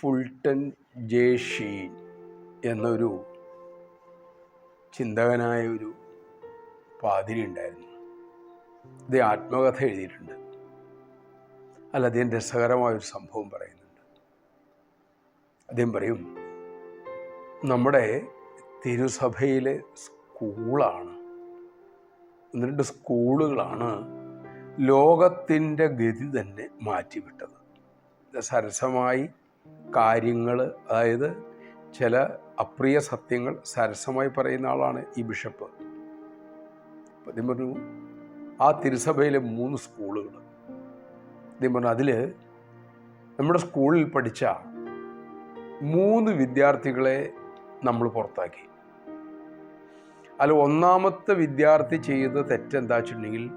Fulton J എന്നൊരു ചിന്തകനായ ഒരു പാതിരി ഉണ്ടായിരുന്നു. ഇത് ആത്മകഥ എഴുതിയിട്ടുണ്ട്. അല്ല അദ്ദേഹം രസകരമായൊരു സംഭവം പറയുന്നുണ്ട്. അദ്ദേഹം പറയും നമ്മുടെ തിരുസഭയിലെ സ്കൂളാണ് രണ്ട് സ്കൂളുകളാണ് ലോകത്തിന്റെ ഗതി തന്നെ മാറ്റിവിട്ടത്. സരസമായി കാര്യങ്ങൾ അതായത് ചില അപ്രിയ സത്യങ്ങൾ സരസമായി പറയുന്ന ആളാണ് ഈ ബിഷപ്പ്. അദ്ദേഹം പറഞ്ഞു ആ തിരുസഭയിലെ മൂന്ന് സ്കൂളുകൾ. അദ്ദേഹം പറഞ്ഞു അതിൽ നമ്മുടെ സ്കൂളിൽ പഠിച്ച മൂന്ന് വിദ്യാർത്ഥികളെ നമ്മൾ പുറത്താക്കി. അതിൽ ഒന്നാമത്തെ വിദ്യാർത്ഥി ചെയ്ത തെറ്റെന്താ വെച്ചിട്ടുണ്ടെങ്കിൽ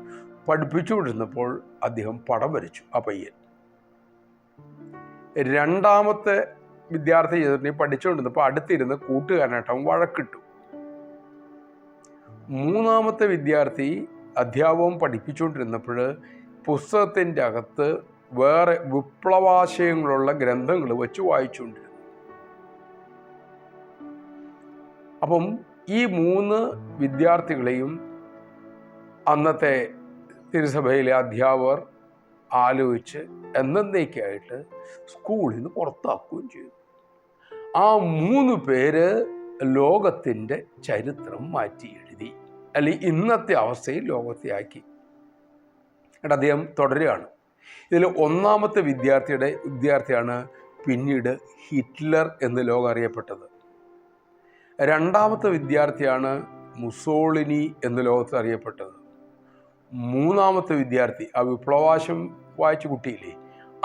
പഠിപ്പിച്ചുകൊണ്ടിരുന്നപ്പോൾ അദ്ദേഹം പടം വരച്ചു ആ പയ്യൻ. രണ്ടാമത്തെ വിദ്യാർത്ഥി ചെയ്തിട്ടുണ്ടെങ്കിൽ പഠിച്ചുകൊണ്ടിരുന്നപ്പോൾ അടുത്തിരുന്ന് കൂട്ടുകാരനായിട്ട് വഴക്കിട്ടു. മൂന്നാമത്തെ വിദ്യാർത്ഥി അധ്യാപകം പഠിപ്പിച്ചുകൊണ്ടിരുന്നപ്പോൾ പുസ്തകത്തിന്റെ അകത്ത് വേറെ വിപ്ലവാശയങ്ങളുള്ള ഗ്രന്ഥങ്ങൾ വെച്ച് വായിച്ചുകൊണ്ടിരുന്നു. അപ്പം ഈ മൂന്ന് വിദ്യാർത്ഥികളെയും അന്നത്തെ തിരുസഭയിലെ അധ്യാപകർ ആലോചിച്ച് എന്നേക്കായിട്ട് സ്കൂളിൽ നിന്ന് പുറത്താക്കുകയും ചെയ്തു. ആ മൂന്ന് പേര് ലോകത്തിന്റെ ചരിത്രം മാറ്റി എഴുതി അല്ലെങ്കിൽ ഇന്നത്തെ അവസ്ഥയിൽ ലോകത്തെ ആക്കി. എന്നിട്ട് അദ്ദേഹം തുടരുകയാണ്. ഇതിൽ ഒന്നാമത്തെ വിദ്യാർത്ഥിയുടെ വിദ്യാർത്ഥിയാണ് പിന്നീട് ഹിറ്റ്ലർ എന്ന് ലോകം അറിയപ്പെട്ടത്. രണ്ടാമത്തെ വിദ്യാർത്ഥിയാണ് മുസോളിനി എന്ന ലോകത്ത് അറിയപ്പെട്ടത്. മൂന്നാമത്തെ വിദ്യാർത്ഥി ആ വിപ്ലവാശം വായിച്ച കുട്ടിയില്ലേ?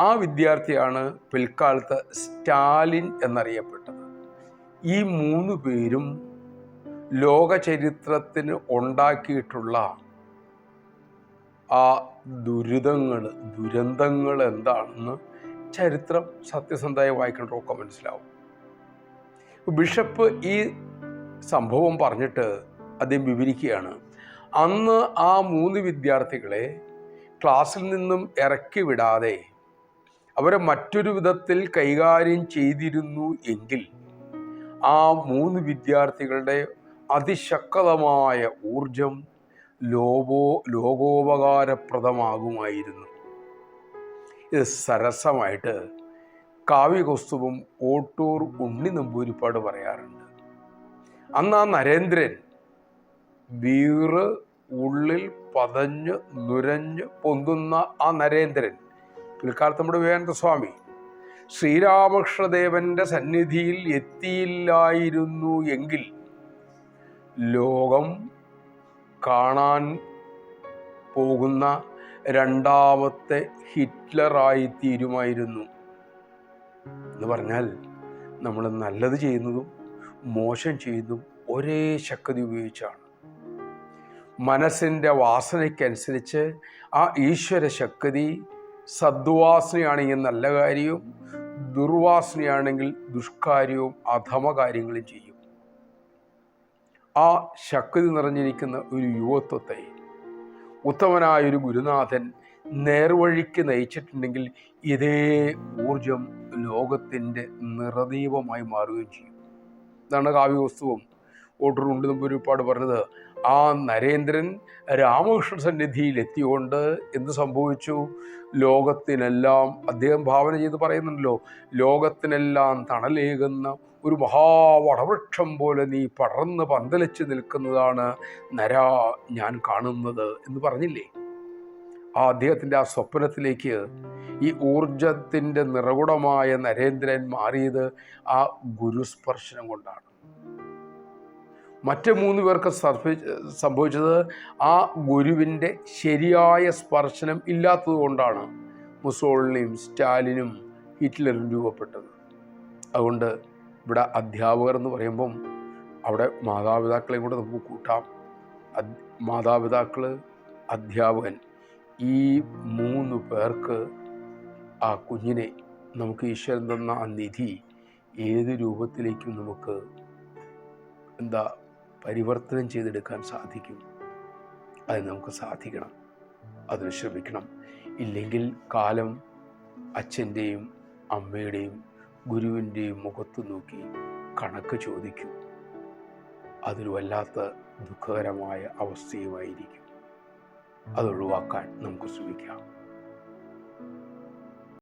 ആ വിദ്യാർത്ഥിയാണ് പിൽക്കാലത്ത് സ്റ്റാലിൻ എന്നറിയപ്പെട്ടത്. ഈ മൂന്ന് പേരും ലോക ചരിത്രത്തിന് ഉണ്ടാക്കിയിട്ടുള്ള ആ ദുരിതങ്ങൾ ദുരന്തങ്ങൾ എന്താണെന്ന് ചരിത്രം സത്യസന്ധമായി വായിക്കേണ്ടതൊക്കെ മനസ്സിലാവും. ബിഷപ്പ് ഈ സംഭവം പറഞ്ഞിട്ട് അദ്ദേഹം വിവരിക്കുകയാണ്. അന്ന് ആ മൂന്ന് വിദ്യാർത്ഥികളെ ക്ലാസ്സിൽ നിന്നും ഇറക്കി വിടാതെ അവരെ മറ്റൊരു വിധത്തിൽ കൈകാര്യം ചെയ്തിരുന്നു എങ്കിൽ ആ മൂന്ന് വിദ്യാർത്ഥികളുടെ അതിശക്തമായ ഊർജം ലോകോ ലോകോപകാരപ്രദമാകുമായിരുന്നു. ഇത് സരസമായിട്ട് കാവ്യകൗസ്തുഭം ഓട്ടൂർ ഉണ്ണി നമ്പൂരിപ്പാട് പറയാറുണ്ട്. അന്ന് ആ നരേന്ദ്രൻ വീറ് ഉള്ളിൽ പതഞ്ഞ് നുരഞ്ഞ് പൊന്തുന്ന ആ നരേന്ദ്രൻ പിൽക്കാലത്ത് നമ്മുടെ വിവേകാനന്ദ സ്വാമി ശ്രീരാമകൃഷ്ണദേവന്റെ സന്നിധിയിൽ എത്തിയില്ലായിരുന്നു എങ്കിൽ ലോകം കാണാൻ പോകുന്ന രണ്ടാമത്തെ ഹിറ്റ്ലറായി തീരുമായിരുന്നു. എന്ന് പറഞ്ഞാൽ നമ്മൾ നല്ലത് ചെയ്യുന്നതും മോശം ചെയ്യുന്നതും ഒരേ ശക്തി ഉപയോഗിച്ചാണ്. മനസ്സിന്റെ വാസനയ്ക്കനുസരിച്ച് ആ ഈശ്വര ശക്തി സദ്വാസനയാണെങ്കിൽ നല്ല കാര്യവും ദുർവാസനയാണെങ്കിൽ ദുഷ്കാര്യവും അധമ കാര്യങ്ങളും ചെയ്യും. ആ ശക്തി നിറഞ്ഞിരിക്കുന്ന ഒരു യുവത്വത്തെ ഉത്തമനായൊരു ഗുരുനാഥൻ നേർവഴിക്ക് നയിച്ചിട്ടുണ്ടെങ്കിൽ ഇതേ ഊർജം ലോകത്തിന്റെ നിറദീപമായി മാറുകയും ചെയ്യും. ഇതാണ് കാവ്യവസ്തുവും. ഓട്ടറുണ്ട് മുമ്പ് ഒരുപാട് പറഞ്ഞത് ആ നരേന്ദ്രൻ രാമകൃഷ്ണ സന്നിധിയിൽ എത്തിയോണ്ട് എന്ത് സംഭവിച്ചു? ലോകത്തിനെല്ലാം അദ്ദേഹം ഭാവന ചെയ്ത് പറയുന്നുണ്ടല്ലോ ലോകത്തിനെല്ലാം തണലേകുന്ന ഒരു മഹാവടവൃക്ഷം പോലെ നീ പടർന്ന് പന്തലിച്ച് നിൽക്കുന്നതാണ് നരാ ഞാൻ കാണുന്നത് എന്ന് പറഞ്ഞില്ലേ? ആ അദ്ദേഹത്തിന്റെ ആ സ്വപ്നത്തിലേക്ക് ഈ ഊർജത്തിന്റെ നിറകുടമായ നരേന്ദ്രൻ മാറിയത് ആ ഗുരുസ്പർശനം കൊണ്ടാണ്. മറ്റ് മൂന്ന് പേർക്ക് സംഭവിച്ചത് ആ ഗുരുവിന്റെ ശരിയായ സ്പർശനം ഇല്ലാത്തത് കൊണ്ടാണ് മുസോളിനിയും സ്റ്റാലിനും ഹിറ്റ്ലറും രൂപപ്പെട്ടത്. അതുകൊണ്ട് ഇവിടെ അധ്യാപകർ എന്ന് പറയുമ്പം അവിടെ മാതാപിതാക്കളെയും കൂടെ നമുക്ക് കൂട്ടാം. മാതാപിതാക്കൾ അധ്യാപകൻ ഈ മൂന്ന് പേർക്ക് ആ കുഞ്ഞിനെ നമുക്ക് ഈശ്വരൻ തന്ന ആ നിധി ഏത് രൂപത്തിലേക്കും നമുക്ക് എന്താ പരിവർത്തനം ചെയ്തെടുക്കാൻ സാധിക്കും? അത് നമുക്ക് സാധിക്കണം. അതിന് ശ്രമിക്കണം ഇല്ലെങ്കിൽ കാലം അച്ഛന്റെയും അമ്മയുടെയും ഗുരുവിന്റെയും മുഖത്ത് നോക്കി കണക്ക് ചോദിക്കും. അതൊരു വല്ലാത്ത ദുഃഖകരമായ അവസ്ഥയുമായിരിക്കും. അത് ഒഴിവാക്കാൻ നമുക്ക് ശ്രമിക്കാം.